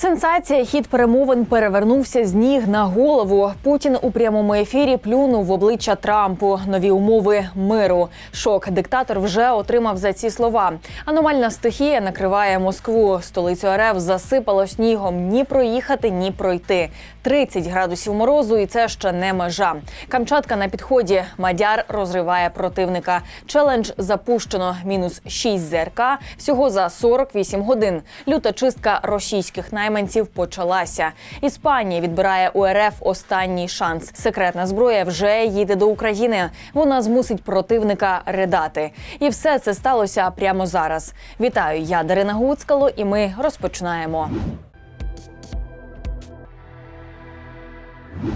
Сенсація хід перемовин перевернувся з ніг на голову. Путін у прямому ефірі плюнув в обличчя Трампу. Нові умови миру. Шок диктатор вже отримав за ці слова. Аномальна стихія накриває Москву. Столицю РФ засипало снігом. Ні проїхати, ні пройти. 30 градусів морозу, і це ще не межа. Камчатка на підході. Мадяр розриває противника. Челендж запущено. Мінус 6 ЗРК всього за 48 годин. Люта чистка російських найманців почалася. Іспанія відбирає у РФ останній шанс. Секретна зброя вже їде до України. Вона змусить противника ридати. І все це сталося прямо зараз. Вітаю, я Дарина Гуцкало, і ми розпочинаємо.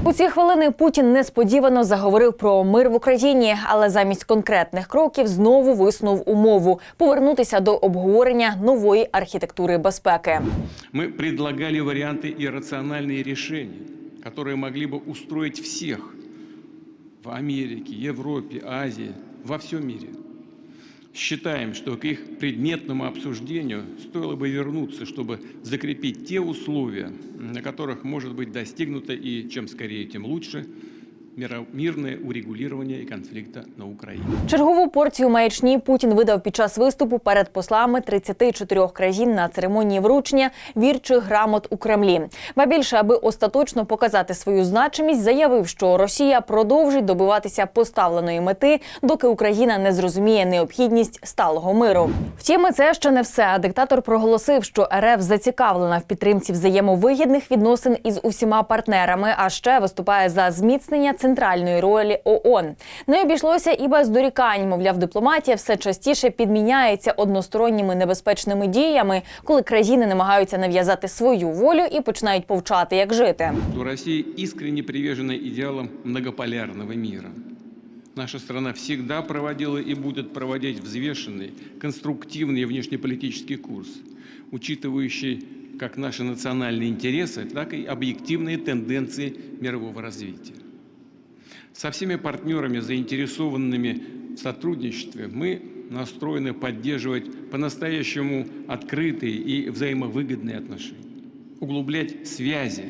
У ці хвилини Путін несподівано заговорив про мир в Україні, але замість конкретних кроків знову виснув умову повернутися до обговорення нової архітектури безпеки. Мы предлагали варианты и рациональные решения, которые могли бы устроить всех в Америке, Европе, Азии, во всем мире. Считаем, что к их предметному обсуждению стоило бы вернуться, чтобы закрепить те условия, на которых может быть достигнуто и чем скорее, тем лучше мирное урегулирование конфликта на Украине. Чергову порцію маячні Путін видав під час виступу перед послами 34 країн на церемонії вручення вірчих грамот у Кремлі. Ба більше, аби остаточно показати свою значимість, заявив, що Росія продовжить добиватися поставленої мети, доки Україна не зрозуміє необхідність сталого миру. Втім, це ще не все. Диктатор проголосив, що РФ зацікавлена в підтримці взаємовигідних відносин із усіма партнерами, а ще виступає за зміцнення центральної ролі ООН. Не обійшлося і без дорікань. Мовляв, дипломатія все частіше підміняється односторонніми небезпечними діями, коли країни намагаються нав'язати свою волю і починають повчати, як жити. что Россия искренне привержена идеалам многополярного мира. Наша страна всегда проводила и будет проводить взвешенный, конструктивный внешнеполитический курс, учитывающий как наши национальные интересы, так и объективные тенденции мирового развития. Со всеми партнерами, заинтересованными в сотрудничестве, мы настроены поддерживать по-настоящему открытые и взаимовыгодные отношения, углублять связи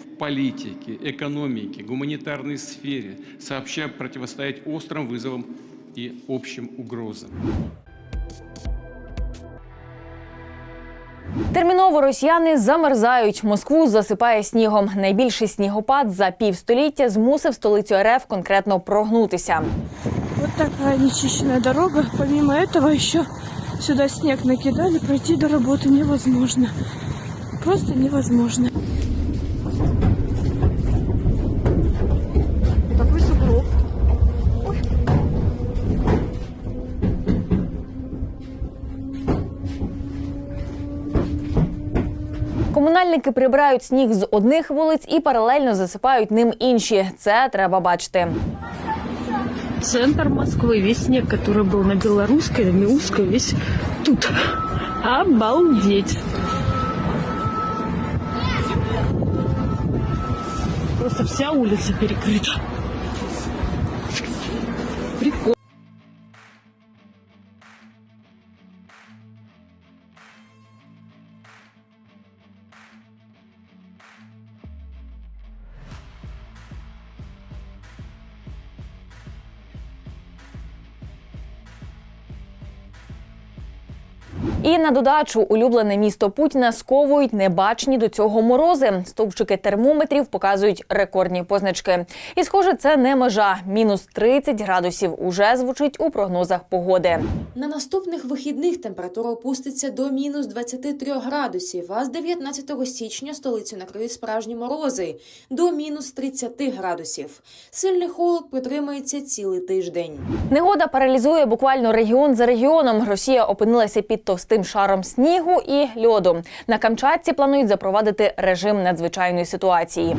в политике, экономике, гуманитарной сфере, сообща противостоять острым вызовам и общим угрозам. Терміново росіяни замерзають. Москву засипає снігом. Найбільший снігопад за півстоліття змусив столицю РФ конкретно прогнутися. Вот така нечищенная дорога. Помимо цього, ще сюди сніг накидали. Пройти до роботи невозможно. Просто невозможно. Комунальники прибирають сніг з одних вулиць і паралельно засипають ним інші. Це треба бачити. Центр Москвы. Весь снег, который был на Белорусской, на Миусской, весь тут. Обалдеть. Просто вся улица перекрыта. І на додачу улюблене місто Путіна сковують небачні до цього морози. Стовпчики термометрів показують рекордні позначки. І схоже, це не межа. Мінус 30 градусів уже звучить у прогнозах погоди. На наступних вихідних температура опуститься до мінус 23 градусів, а з 19 січня столицю накриють справжні морози до мінус 30 градусів. Сильний холод протримається цілий тиждень. Негода паралізує буквально регіон за регіоном. Росія опинилася під товстим шаром снігу і льоду. На Камчатці планують запровадити режим надзвичайної ситуації.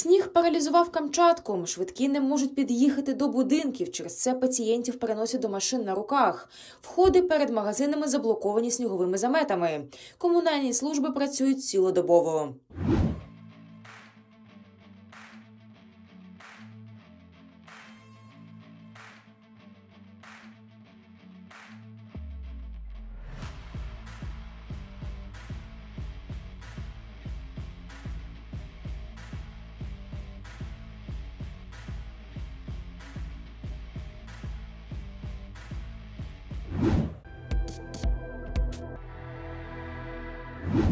Сніг паралізував Камчатку. Швидкі не можуть під'їхати до будинків. Через це пацієнтів переносять до машин на руках. Входи перед магазинами заблоковані сніговими заметами. Комунальні служби працюють цілодобово.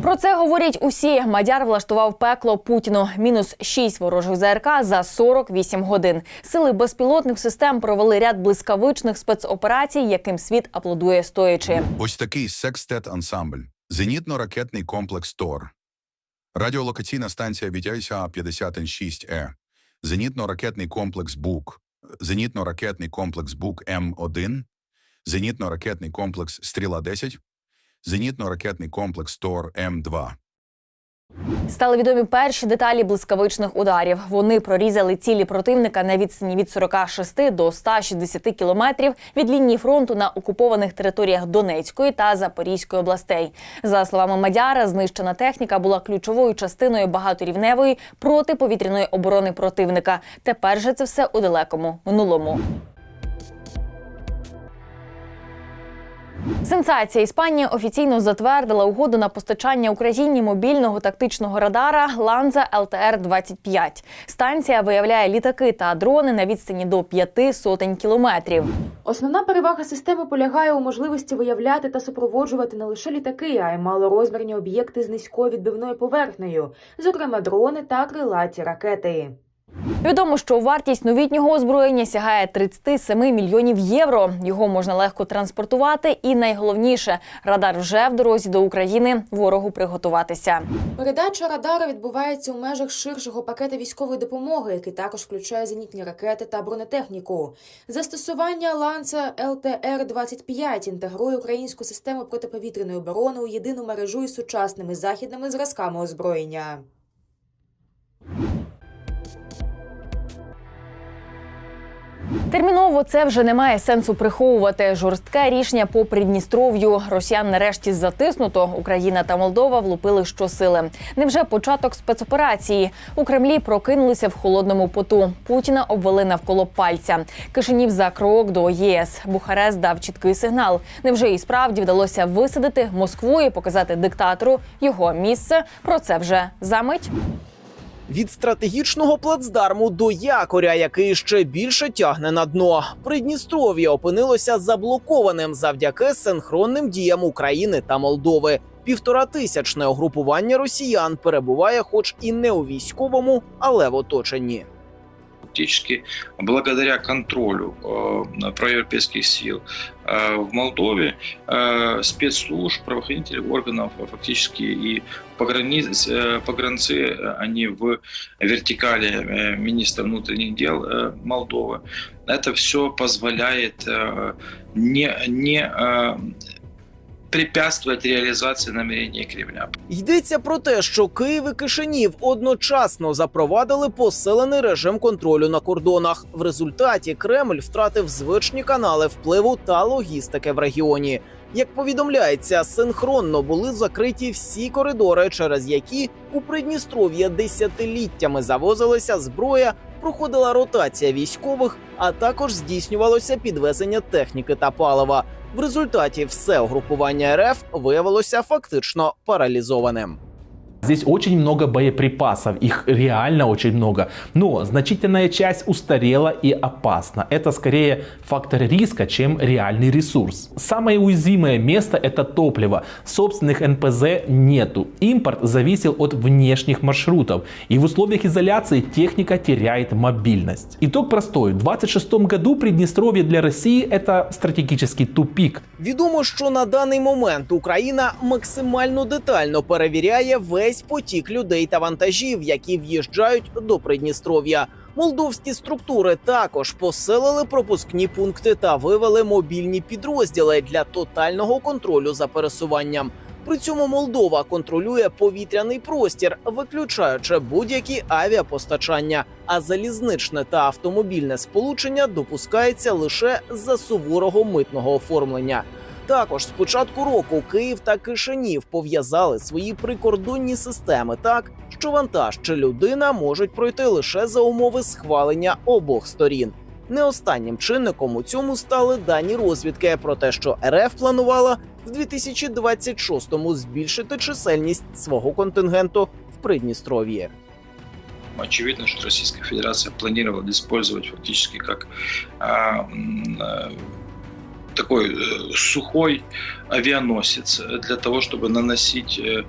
Про це говорять усі. Мадяр влаштував пекло Путіну. Мінус 6 ворожих ЗРК за 48 годин. Сили безпілотних систем провели ряд блискавичних спецоперацій, яким світ аплодує стоячи. Ось такий секстет ансамбль. Зенітно-ракетний комплекс ТОР. Радіолокаційна станція Вітяйся 50 6 е Зенітно-ракетний комплекс БУК. Зенітно-ракетний комплекс БУК М1. Зенітно-ракетний комплекс Стріла-10. Зенітно-ракетний комплекс ТОР М2. Стали відомі перші деталі блискавичних ударів. Вони прорізали цілі противника на відстані від 46 до 160 кілометрів від лінії фронту на окупованих територіях Донецької та Запорізької областей. За словами Мадяра, знищена техніка була ключовою частиною багаторівневої протиповітряної оборони противника. Тепер же це все у далекому минулому. Сенсація Іспанія офіційно затвердила угоду на постачання Україні мобільного тактичного радара Ланза ЛТР 25 Станція виявляє літаки та дрони на відстані до п'яти сотень кілометрів. Основна перевага системи полягає у можливості виявляти та супроводжувати не лише літаки, а й малорозмірні об'єкти з низькою відбивною поверхнею, зокрема дрони та крилаті ракети. Відомо, що вартість новітнього озброєння сягає 37 мільйонів євро. Його можна легко транспортувати, і найголовніше радар вже в дорозі до України. Ворогу приготуватися. Передача радару відбувається у межах ширшого пакета військової допомоги, який також включає зенітні ракети та бронетехніку. Застосування ланца ЛТР 25 інтегрує українську систему протиповітряної оборони у єдину мережу із сучасними західними зразками озброєння. Терміново це вже немає сенсу приховувати. Жорстке рішення по Придністров'ю. Росіян нарешті затиснуто. Україна та Молдова влупили щосили. Невже початок спецоперації у Кремлі прокинулися в холодному поту. Путіна обвели навколо пальця. Кишинів за крок до ЄС. Бухарест дав чіткий сигнал. Невже і справді вдалося висадити Москву і показати диктатору його місце? Про це вже за мить Від стратегічного плацдарму до якоря, який ще більше тягне на дно. Придністров'я опинилося заблокованим завдяки синхронним діям України та Молдови. Півторатисячне угрупування росіян перебуває, хоч і не у військовому, але в оточенні. фактически благодаря контролю э, проевропейских сил э, в Молдове э, спецслужб, правоохранительных органов э, фактически и пограниц, э, погранцы, э, они в вертикали э, министра внутренних дел э, Молдовы. Это все позволяет э, не, не э, препятствовать реализации намерений Кремля. Йдеться про те, що Київ і Кишинів одночасно запровадили посилений режим контролю на кордонах. В результаті Кремль втратив звичні канали впливу та логістики в регіоні. Як повідомляється, синхронно були закриті всі коридори, через які у Придністров'я десятиліттями завозилася зброя, проходила ротація військових, а також здійснювалося підвезення техніки та палива. В результаті все угрупування РФ виявилося фактично паралізованим. Здесь очень много боеприпасов, их реально очень много, но значительная часть устарела и опасна. Это скорее фактор риска, чем реальный ресурс. Самое уязвимое место это топливо. Собственных НПЗ нету. Импорт зависел от внешних маршрутов. И в условиях изоляции техника теряет мобильность. Итог простой. В 26 году Приднестровье для России это стратегический тупик. Відомо, що на даний момент Україна максимально детально перевіряє весь потік людей та вантажів, які в'їжджають до Придністров'я. Молдовські структури також посилили пропускні пункти та вивели мобільні підрозділи для тотального контролю за пересуванням. При цьому Молдова контролює повітряний простір, виключаючи будь-які авіапостачання, а залізничне та автомобільне сполучення допускається лише за суворого митного оформлення. Також з початку року Київ та Кишинів пов'язали свої прикордонні системи так, що вантаж чи людина можуть пройти лише за умови схвалення обох сторін. Не останнім чинником у цьому стали дані розвідки про те, що РФ планувала в 2026-му збільшити чисельність свого контингенту в Придністров'ї. Очевидно, что Российская Федерация планировала использовать фактически как такой э, сухой авианосец для того, чтобы наносить э,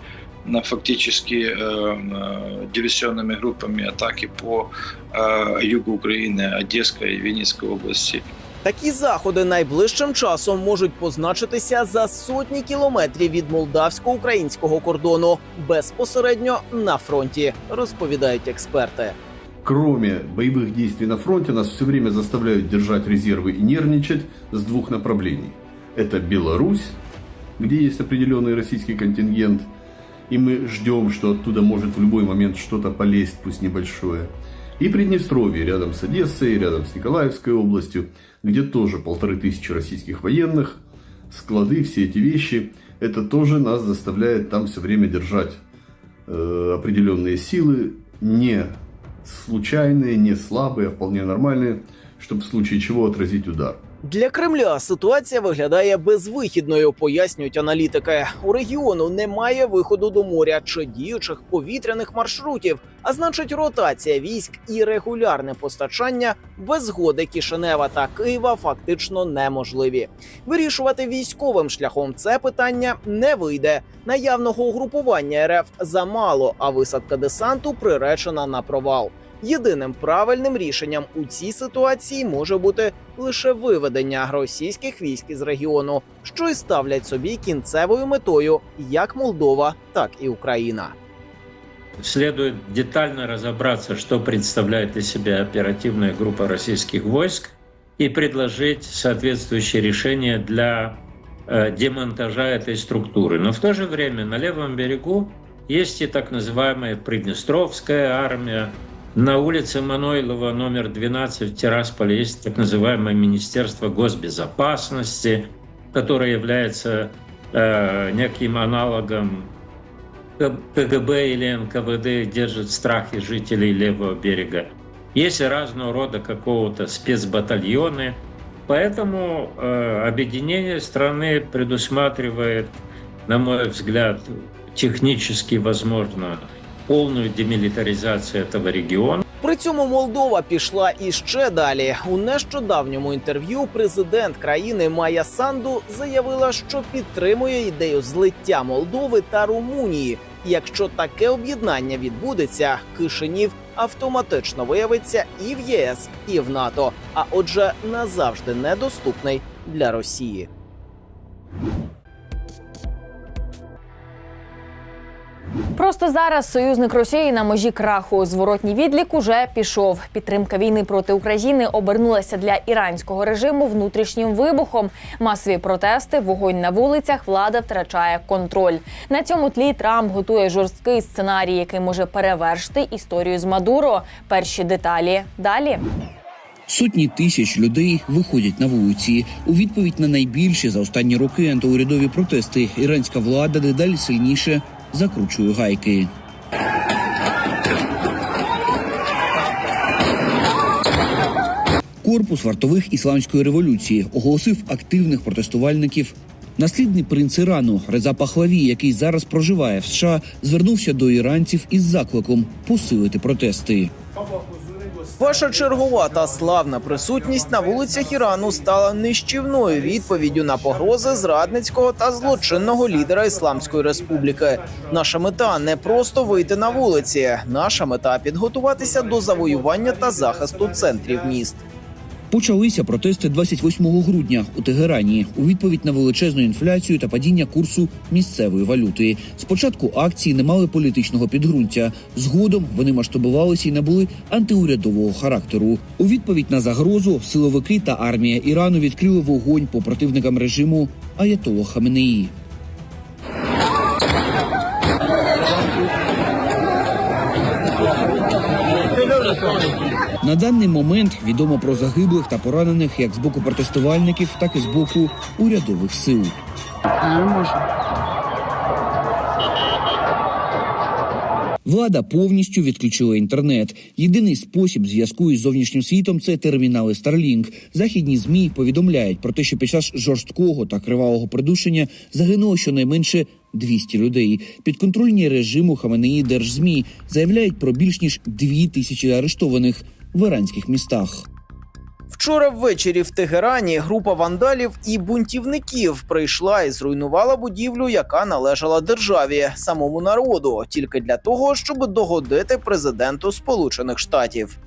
на фактически э, э, диверсионными группами атаки по э, югу Украины, Одесской и Винницкой области. Такі заходи найближчим часом можуть позначитися за сотні кілометрів від молдавсько-українського кордону безпосередньо на фронті, розповідають експерти. Кроме боевых действий на фронте, нас все время заставляют держать резервы и нервничать с двух направлений. Это Беларусь, где есть определенный российский контингент, и мы ждем, что оттуда может в любой момент что-то полезть, пусть небольшое. И Приднестровье, рядом с Одессой, рядом с Николаевской областью, где тоже полторы тысячи российских военных, склады, все эти вещи. Это тоже нас заставляет там все время держать э, определенные силы, не случайные, не слабые, а вполне нормальные, чтобы в случае чего отразить удар. Для Кремля ситуація виглядає безвихідною, пояснюють аналітики. У регіону немає виходу до моря чи діючих повітряних маршрутів, а значить, ротація військ і регулярне постачання без згоди Кишинева та Києва фактично неможливі. Вирішувати військовим шляхом це питання не вийде. Наявного угрупування РФ замало, а висадка десанту приречена на провал. Єдиним правильним рішенням у цій ситуації може бути лише виведення російських військ із регіону, що й ставлять собі кінцевою метою як Молдова, так і Україна. Следует детально разобраться, что представляет из себя оперативная группа российских войск, и предложить соответствующее решение для э, демонтажа этой структуры. Но в то же время на левом берегу есть и так называемая Приднестровская армия. На улице Манойлова номер 12 в Тирасполе есть так называемое Министерство госбезопасности, которое является э, неким аналогом КГБ или НКВД держит в страхе жителей левого берега. Есть разного рода какого-то спецбатальоны. Поэтому э, объединение страны предусматривает, на мой взгляд, технически возможно полную демилитаризацию этого региона. При цьому Молдова пішла іще далі. У нещодавньому інтерв'ю президент країни Майя Санду заявила, що підтримує ідею злиття Молдови та Румунії. Якщо таке об'єднання відбудеться, Кишинів автоматично виявиться і в ЄС, і в НАТО. А отже, назавжди недоступний для Росії. Просто зараз союзник Росії на межі краху. Зворотній відлік уже пішов. Підтримка війни проти України обернулася для іранського режиму внутрішнім вибухом. Масові протести, вогонь на вулицях, влада втрачає контроль. На цьому тлі Трамп готує жорсткий сценарій, який може перевершити історію з Мадуро. Перші деталі далі. Сотні тисяч людей виходять на вулиці. У відповідь на найбільші за останні роки антиурядові протести іранська влада дедалі сильніше закручує гайки. Корпус вартових ісламської революції оголосив активних протестувальників. Наслідний принц Ірану Реза Пахлаві, який зараз проживає в США, звернувся до іранців із закликом посилити протести. Ваша чергова та славна присутність на вулицях Ірану стала нищівною відповіддю на погрози зрадницького та злочинного лідера Ісламської республіки. Наша мета не просто вийти на вулиці. Наша мета підготуватися до завоювання та захисту центрів міст. Почалися протести 28 грудня у Тегерані у відповідь на величезну інфляцію та падіння курсу місцевої валюти. Спочатку акції не мали політичного підґрунтя. Згодом вони масштабувалися і набули антиурядового характеру. У відповідь на загрозу силовики та армія Ірану відкрили вогонь по противникам режиму Аятолла Хаменеї. На даний момент відомо про загиблих та поранених як з боку протестувальників, так і з боку урядових сил. Влада повністю відключила інтернет. Єдиний спосіб зв'язку із зовнішнім світом це термінали Starlink. Західні змі повідомляють про те, що під час жорсткого та кривавого придушення загинуло щонайменше 200 людей. Підконтрольні режиму Хаменеї держзмі заявляють про більш ніж 2 тисячі арештованих в іранських містах. Вчора ввечері в Тегерані група вандалів і бунтівників прийшла і зруйнувала будівлю, яка належала державі, самому народу, тільки для того, щоб догодити президенту Сполучених Штатів.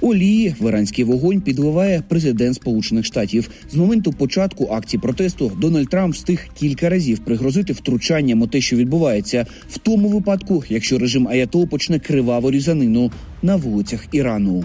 Олії в іранський вогонь підливає президент Сполучених Штатів. З моменту початку акції протесту Дональд Трамп встиг кілька разів пригрозити втручанням у те, що відбувається, в тому випадку, якщо режим Аятол почне криваву різанину на вулицях Ірану.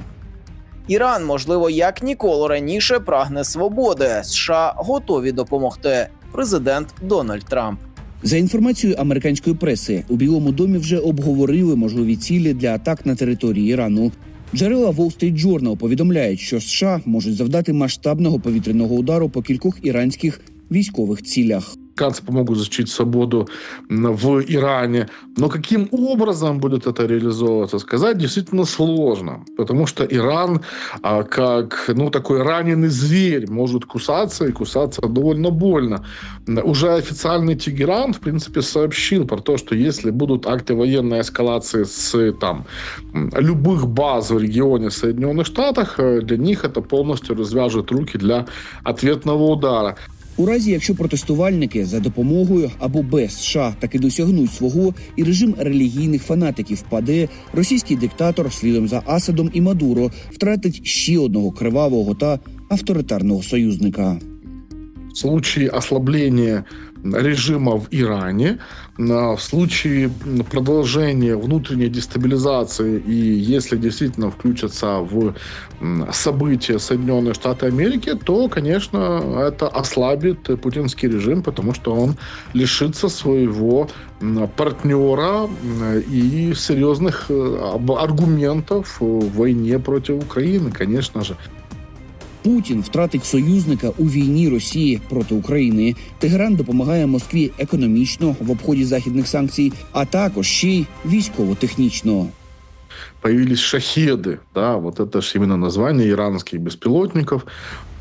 Іран, можливо, як ніколи раніше прагне свободи. США готові допомогти. Президент Дональд Трамп. За інформацією американської преси, у Білому домі вже обговорили можливі цілі для атак на території Ірану. Джерела Wall Street Journal повідомляють, що США можуть завдати масштабного повітряного удару по кількох іранських військових цілях. Американцы помогут защитить свободу в Иране. Но каким образом будет это реализовываться, сказать действительно сложно. Потому что Иран, а, как ну, такой раненый зверь, может кусаться и кусаться довольно больно. Уже официальный Тегеран, в принципе, сообщил про то, что если будут акты военной эскалации с там, любых баз в регионе Соединенных Штатах, э, для них это полностью развяжет руки для ответного удара. У разі, якщо протестувальники за допомогою або без США таки досягнуть свого, і режим релігійних фанатиків впаде, російський диктатор слідом за Асадом і Мадуро втратить ще одного кривавого та авторитарного союзника. В случае ослабления режима в Иране, на- в случае продолжения внутренней дестабилизации и если действительно включатся в события Соединенные Штаты Америки, то, конечно, это ослабит путинский режим, потому что он лишится своего партнера и серьезных э, аргументов в войне против Украины, конечно же. Путін втратить союзника у війні Росії проти України. Тегеран допомагає Москві економічно в обході західних санкцій, а також ще й військово-технічно. Появились шахеды, да, вот это же именно название иранских беспилотников,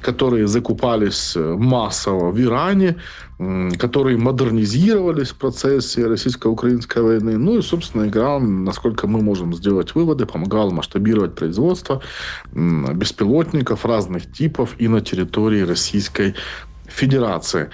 которые закупались э, массово в Иране, которые модернизировались в процессе российско-украинской войны. Ну и, собственно, Иран, насколько мы можем сделать выводы, помогал масштабировать производство беспилотников разных типов и на территории Российской Федерации.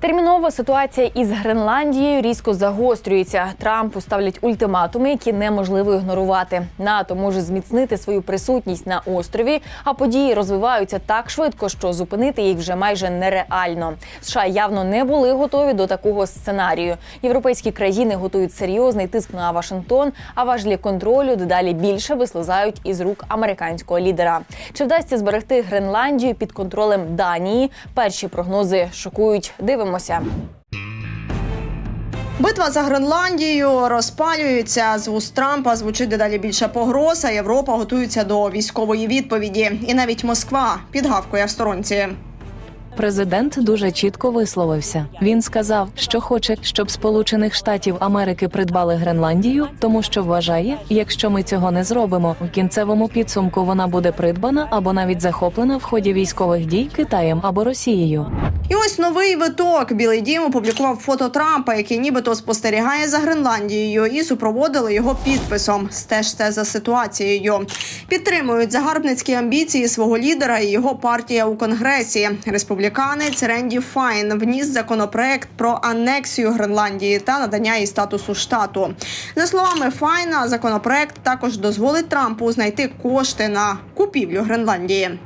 Термінова ситуація із Гренландією різко загострюється. Трампу ставлять ультиматуми, які неможливо ігнорувати. НАТО може зміцнити свою присутність на острові, а події розвиваються так швидко, що зупинити їх вже майже нереально. США явно не були готові до такого сценарію. Європейські країни готують серйозний тиск на Вашингтон, а важлі контролю дедалі більше вислизають із рук американського лідера. Чи вдасться зберегти Гренландію під контролем Данії? Перші прогнози шокують. Дивимося. Битва за Гренландію розпалюється з вуст Трампа. Звучить дедалі більше погроз. а Європа готується до військової відповіді, і навіть Москва підгавкує в сторонці. Президент дуже чітко висловився. Він сказав, що хоче, щоб Сполучених Штатів Америки придбали Гренландію, тому що вважає, якщо ми цього не зробимо, в кінцевому підсумку вона буде придбана або навіть захоплена в ході військових дій Китаєм або Росією. І ось новий виток. Білий дім опублікував фото Трампа, який нібито спостерігає за Гренландією, і супроводили його підписом. Стежте за ситуацією. Підтримують загарбницькі амбіції свого лідера і його партія у конгресі. Республіканець Ренді Файн вніс законопроект про анексію Гренландії та надання їй статусу штату. За словами Файна, законопроект також дозволить Трампу знайти кошти на купівлю Гренландії.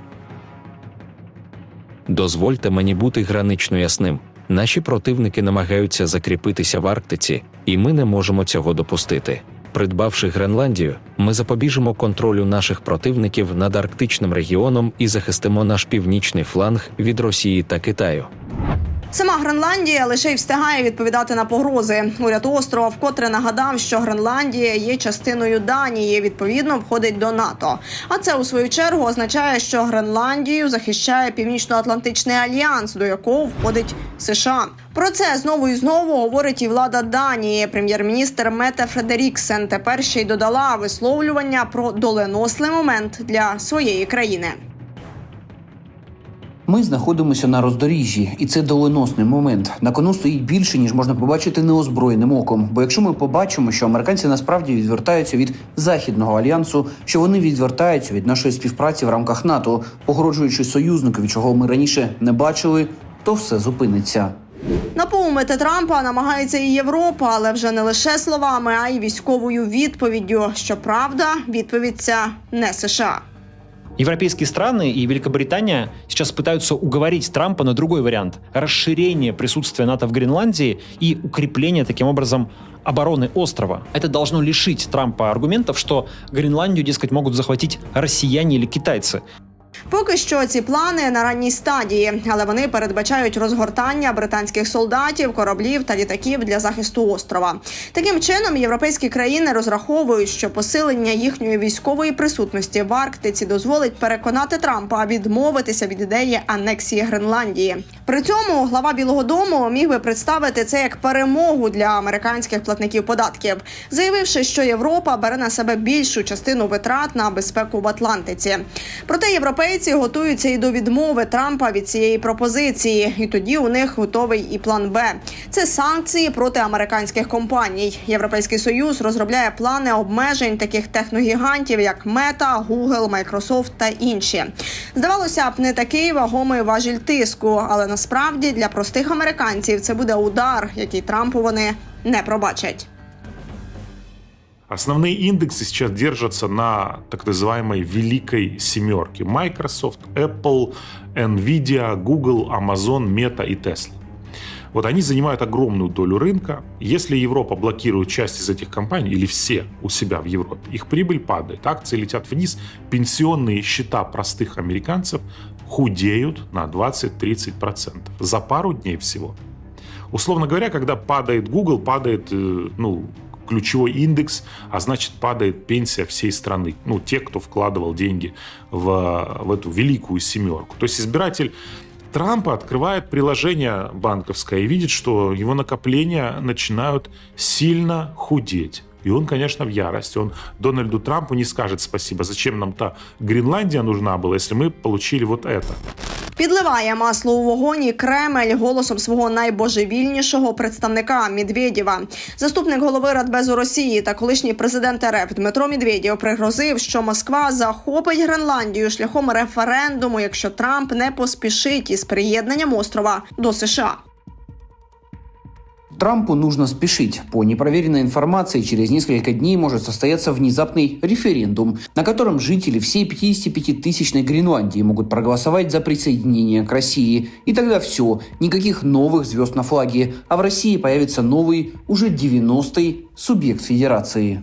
Дозвольте мені бути гранично ясним. Наші противники намагаються закріпитися в Арктиці, і ми не можемо цього допустити. Придбавши Гренландію, ми запобіжимо контролю наших противників над арктичним регіоном і захистимо наш північний фланг від Росії та Китаю. Сама Гренландія лише й встигає відповідати на погрози. Уряд острова вкотре нагадав, що Гренландія є частиною Данії, відповідно входить до НАТО. А це у свою чергу означає, що Гренландію захищає Північно-Атлантичний альянс, до якого входить США. Про це знову і знову говорить і влада Данії. Прем'єр-міністр Мете Фредеріксен тепер ще й додала висловлювання про доленослий момент для своєї країни. Ми знаходимося на роздоріжжі, і це доленосний момент. На кону стоїть більше, ніж можна побачити неозброєним оком. Бо якщо ми побачимо, що американці насправді відвертаються від західного альянсу, що вони відвертаються від нашої співпраці в рамках НАТО, погрожуючи союзникові, чого ми раніше не бачили, то все зупиниться. Напоумити Трампа намагається і Європа, але вже не лише словами, а й військовою відповіддю. Щоправда, відповідь ця не США. Европейские страны и Великобритания сейчас пытаются уговорить Трампа на другой вариант – расширение присутствия НАТО в Гренландии и укрепление таким образом обороны острова. Это должно лишить Трампа аргументов, что Гренландию, дескать, могут захватить россияне или китайцы. Поки що ці плани на ранній стадії, але вони передбачають розгортання британських солдатів, кораблів та літаків для захисту острова. Таким чином, європейські країни розраховують, що посилення їхньої військової присутності в Арктиці дозволить переконати Трампа відмовитися від ідеї анексії Гренландії. При цьому глава Білого Дому міг би представити це як перемогу для американських платників податків, заявивши, що Європа бере на себе більшу частину витрат на безпеку в Атлантиці. Проте європейці готуються і до відмови Трампа від цієї пропозиції, і тоді у них готовий і план Б. Це санкції проти американських компаній. Європейський союз розробляє плани обмежень таких техногігантів, як Мета, Google, Microsoft та інші. Здавалося б, не такий вагомий важіль тиску, але насправді для простих американців це буде удар, який Трампу вони не пробачать. Основные индексы сейчас держатся на так называемой великой семерке. Microsoft, Apple, Nvidia, Google, Amazon, Meta и Tesla. Вот они занимают огромную долю рынка. Если Европа блокирует часть из этих компаний, или все у себя в Европе, их прибыль падает, акции летят вниз, пенсионные счета простых американцев худеют на 20-30% за пару дней всего. Условно говоря, когда падает Google, падает э, ну, ключевой индекс, а значит падает пенсия всей страны. Ну, те, кто вкладывал деньги в, в эту великую семерку. То есть избиратель Трампа открывает приложение банковское и видит, что его накопления начинают сильно худеть. И он, конечно, в ярости. Он Дональду Трампу не скажет спасибо. Зачем нам та Гренландия нужна была, если мы получили вот это. Підливає масло у вогонь і Кремль голосом свого найбожевільнішого представника Медведєва. Заступник голови Радбезу Росії та колишній президент РФ Дмитро Медведєв пригрозив, що Москва захопить Гренландію шляхом референдуму, якщо Трамп не поспішить із приєднанням острова до США. Трампу нужно спешить. По непроверенной информации, через несколько дней может состояться внезапный референдум, на котором жители всей 55-тысячной Гренландии могут проголосовать за присоединение к России. И тогда все, никаких новых звезд на флаге, а в России появится новый, уже 90-й субъект федерации.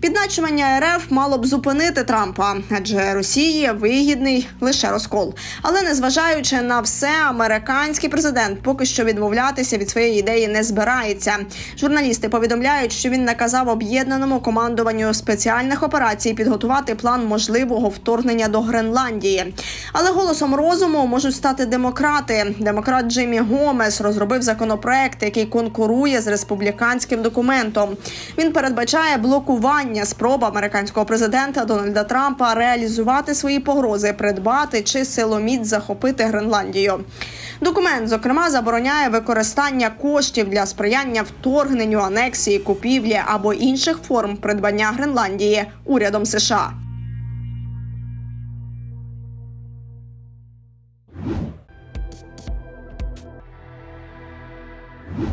Підначування РФ мало б зупинити Трампа, адже Росії вигідний лише розкол. Але незважаючи на все, американський президент поки що відмовлятися від своєї ідеї не збирається. Журналісти повідомляють, що він наказав об'єднаному командуванню спеціальних операцій підготувати план можливого вторгнення до Гренландії. Але голосом розуму можуть стати демократи. Демократ Джиммі Гомес розробив законопроект, який конкурує з республіканським документом. Він передбачає блокування спроб американського президента Дональда Трампа реалізувати свої погрози, придбати чи силоміць захопити Гренландію. Документ, зокрема, забороняє використання коштів для сприяння вторгненню, анексії, купівлі або інших форм придбання Гренландії урядом США.